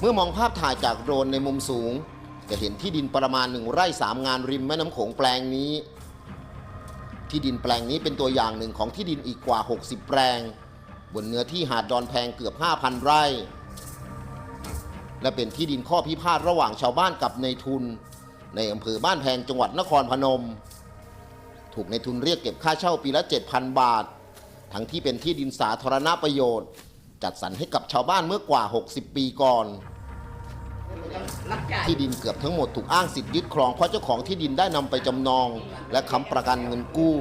เมื่อมองภาพถ่ายจากโดรนในมุมสูง จะเห็นที่ดินประมาณหนึ่งไร่สามงานริมแม่น้ำโขงแปลงนี้ ที่ดินแปลงนี้เป็นตัวอย่างหนึ่งของที่ดินอีกกว่า 60 แปลง บนเนื้อที่หาดดอนแพงเกือบ 5,000 ไร่ และเป็นที่ดินข้อพิพาทระหว่างชาวบ้านกับในทุน ในอำเภอบ้านแพงจังหวัดนครพนม ถูกในทุนเรียกเก็บค่าเช่าปีละ 7,000 บาท ทั้งที่เป็นที่ดินสาธารณประโยชน์ จัดสรรให้กับชาวบ้านเมื่อกว่า 60 ปีก่อน ที่ดินเกือบทั้งหมดถูกอ้างสิทธิ์ยึดครองเพราะเจ้าของที่ดินได้นำไปจำนอง และค้ำประกันเงินกู้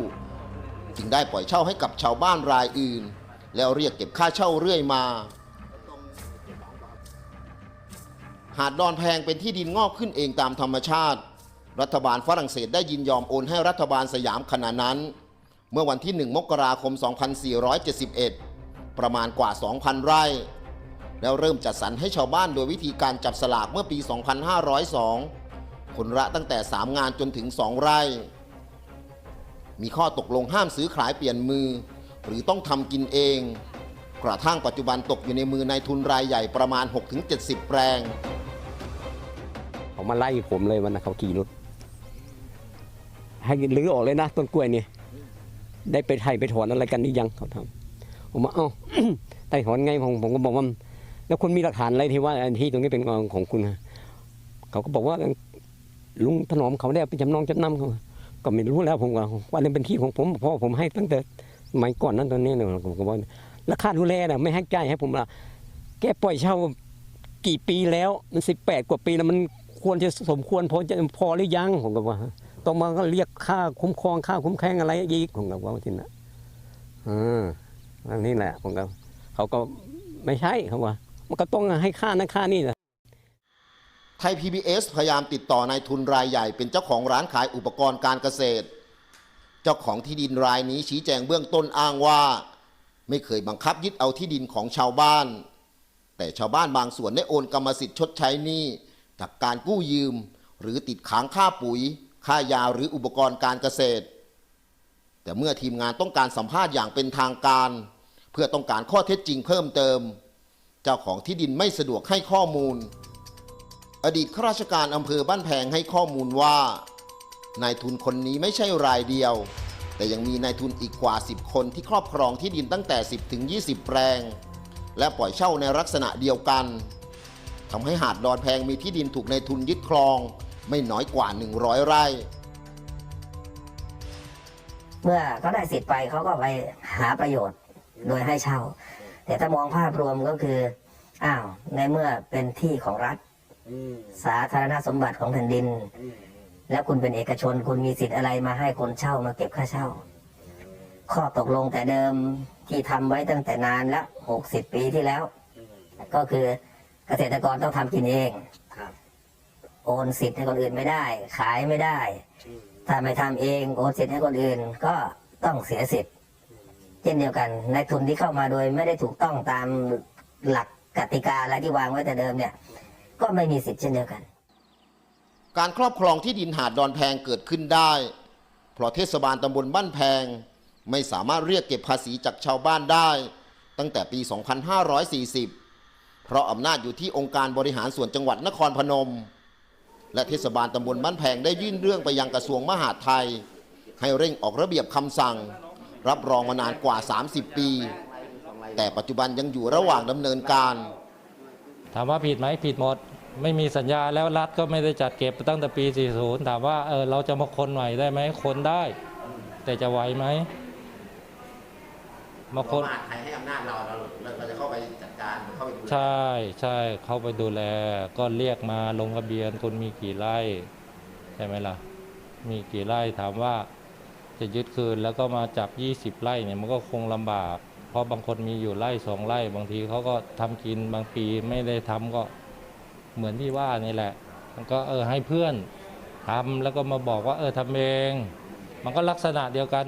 จึงได้ปล่อยเช่าให้กับชาวบ้านรายอื่น แล้วเรียกเก็บค่าเช่าเรื่อยมาหาดดอนแพงเป็นที่ดินงอกขึ้นเองตามธรรมชาติ รัฐบาลฝรั่งเศสได้ยินยอมโอนให้รัฐบาลสยามขณะนั้น เมื่อวันที่ 1 มกราคม 2471 ประมาณกว่า 2,000 ไร่ แล้วเริ่มจัดสรรให้ชาวบ้านโดยวิธีการจับสลากเมื่อปี 2502 คนละตั้งแต่ 3 งานจนถึง 2 ไร่ มีข้อตกลงห้ามซื้อขายเปลี่ยนมือ หรือต้องทำกินเอง กระทั่งปัจจุบันตกอยู่ในมือนายทุนรายใหญ่ประมาณ 6-70 แปลงเขามาไล่ผมเลยวันนั้นเขาขี่รถให้ลื้อออกเลยนะต้นกล้วยนี่ได้ไปไทยไปถอนอะไรกันนี่ยังเขาทำ ผมว่าเอ้าไต่ถอนไงผมผมก็บอกว่า แล้วคุณมีหลักฐานอะไรที่ว่าอันที่ตรงนี้เป็นของของคุณฮะเขาก็บอกว่าลุงถนอมเขาได้เอาไปจำนองจำนำเขาก็ไม่รู้แล้วผมว่าว่านี่เป็นที่ของผมเพราะผมให้ตั้งแต่สมัยก่อนนั้นตอนนี้เนี่ยผมก็บอกแล้วค่าดูแลน่ะไม่ให้จ่ายให้ผมละแกปล่อยเช่ากี่ปีแล้วมันสิบแปดกว่าปีแล้วมันควรจะสมควรพอจะพอหรือยังผมก็ว่าต้องมาก็เรียกค่าคุ้มครองค่าคุ้มแข้งอะไรอีกผมก็ว่าทีนะอ่า อันนี้แหละผมก็เขาก็ไม่ใช่เขาว่า มันก็ต้องให้ค่านั้นค่านี่นะไทย PBS พยายามติดต่อนายทุนรายใหญ่เป็นเจ้าของร้านขายอุปกรณ์การเกษตร เจ้าของที่ดินรายนี้ชี้แจงเบื้องต้นอ้างว่า ไม่เคยบังคับยึดเอาที่ดินของชาวบ้าน แต่ชาวบ้านบางส่วนได้โอนกรรมสิทธิ์ชดใช้หนี้จากการกู้ยืม หรือติดค้างค่าปุ๋ย ค่ายาหรืออุปกรณ์การเกษตร แต่เมื่อทีมงานต้องการสัมภาษณ์อย่างเป็นทางการ พื่อต้องการข้อเท็จจริงเพิ่มเติม เจ้าของที่ดินไม่สะดวกให้ข้อมูล อดีตข้าราชการอำเภอบ้านแพงให้ข้อมูลว่า นายทุนคนนี้ไม่ใช่รายเดียว แต่ยังมีนายทุนอีกกว่า 10 คนที่ครอบครองที่ดินตั้งแต่ 10 ถึง 20 แปลง และปล่อยเช่าในลักษณะเดียวกันทำให้หาดดอนแพงมีที่ดินถูกนายทุนยึดครอง ไม่น้อยกว่า 100 ไร่เมื่อเขาได้สิทธิ์ไปเขาก็ไปหาประโยชน์ โดยให้เช่า แต่ถ้ามองภาพรวมก็คืออ้าวในเมื่อเป็นที่ของรัฐ สาธารณสมบัติของแผ่นดิน แล้วคุณเป็นเอกชนคุณมีสิทธิ์อะไรมาให้คนเช่ามาเก็บค่าเช่า ข้อตกลงแต่เดิมที่ทำไว้ตั้งแต่นานแล้วหกสิบปีที่แล้ว ก็คือเกษตรกรต้องทำกินเองโอนสิทธิ์ให้คนอื่นไม่ได้ ขายไม่ได้ ถ้าไม่ทำเองโอนสิทธิ์ให้คนอื่นก็ต้องเสียสิทธิ์เช่นเดียวกันในทุนที่เข้ามาโดยไม่ได้ถูกต้องตามหลักกติกาอะที่วางไว้แต่เดิมเนี่ยก็ไม่มีสิทธิ์เช่นเดียวกัน การครอบครองที่ดินหาดดอนแพงเกิดขึ้นได้ เพราะเทศบาลตำบลบ้านแพง ไม่สามารถเรียกเก็บภาษีจากชาวบ้านได้ ตั้งแต่ปี 2540 เพราะอำนาจอยู่ที่องค์การบริหารส่วนจังหวัดนครพนม และเทศบาลตำบลบ้านแพงได้ยื่นเรื่องไปยังกระทรวงมหาดไทย ให้เร่งออกระเบียบคำสั่ง รับรองมานานกว่า 30 ปี แต่ปัจจุบันยังอยู่ระหว่างดำเนินการ ถามว่าผิดไหมผิดหมด ไม่มีสัญญาแล้วรัฐก็ไม่ได้จัดเก็บตั้งแต่ปี 40 ถามว่าเออเราจะมาคนใหม่ได้ไหมคนได้ แต่จะไหวไหมมาคนใครให้อำนาจเราเราจะเข้าไปจัดการเข้าไปดูใช่ใช่เข้าไปดูแล ก็เรียกมาลงทะเบียนคุณมีกี่ไร่ใช่ไหมล่ะ มีกี่ไร่ถามว่า จะยึดคืนแล้วก็มาจับ 20 ไร่เนี่ยมันก็คงลำบาก เพราะบางคนมีอยู่ไร่สองไร่บางทีเขาก็ทำกินบางปีไม่ได้ทำก็เหมือนที่ว่านี่แหละ มันก็เออให้เพื่อนทำแล้วก็มาบอกว่าเออทำเอง มันก็ลักษณะเดียวกัน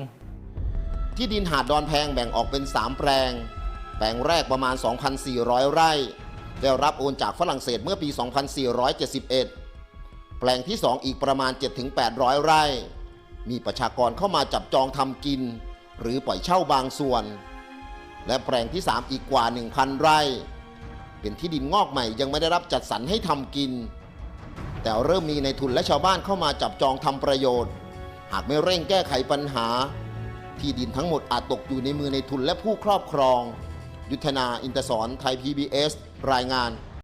ที่ดินหาดดอนแพงแบ่งออกเป็น 3 แปลง แปลงแรกประมาณ 2,400 ไร่ ได้รับโอนจากฝรั่งเศสเมื่อปี 2471 แปลงที่ 2 อีกประมาณ 7-800 ไร่ มีประชากรเข้ามาจับจองทำกิน หรือปล่อยเช่าบางส่วน และแปลงที่ 3 อีกกว่า 1,000 ไร่ เป็นที่ดินงอกใหม่ยังไม่ได้รับจัดสรรให้ทำกิน แต่เริ่มมีในทุนและชาวบ้านเข้ามาจับจองทำประโยชน์ หากไม่เร่งแก้ไขปัญหา ที่ดินทั้งหมดอาจตกอยู่ในมือในทุนและผู้ครอบครอง ยุทธนาอินเตอร์สอนไทย PBS รายงาน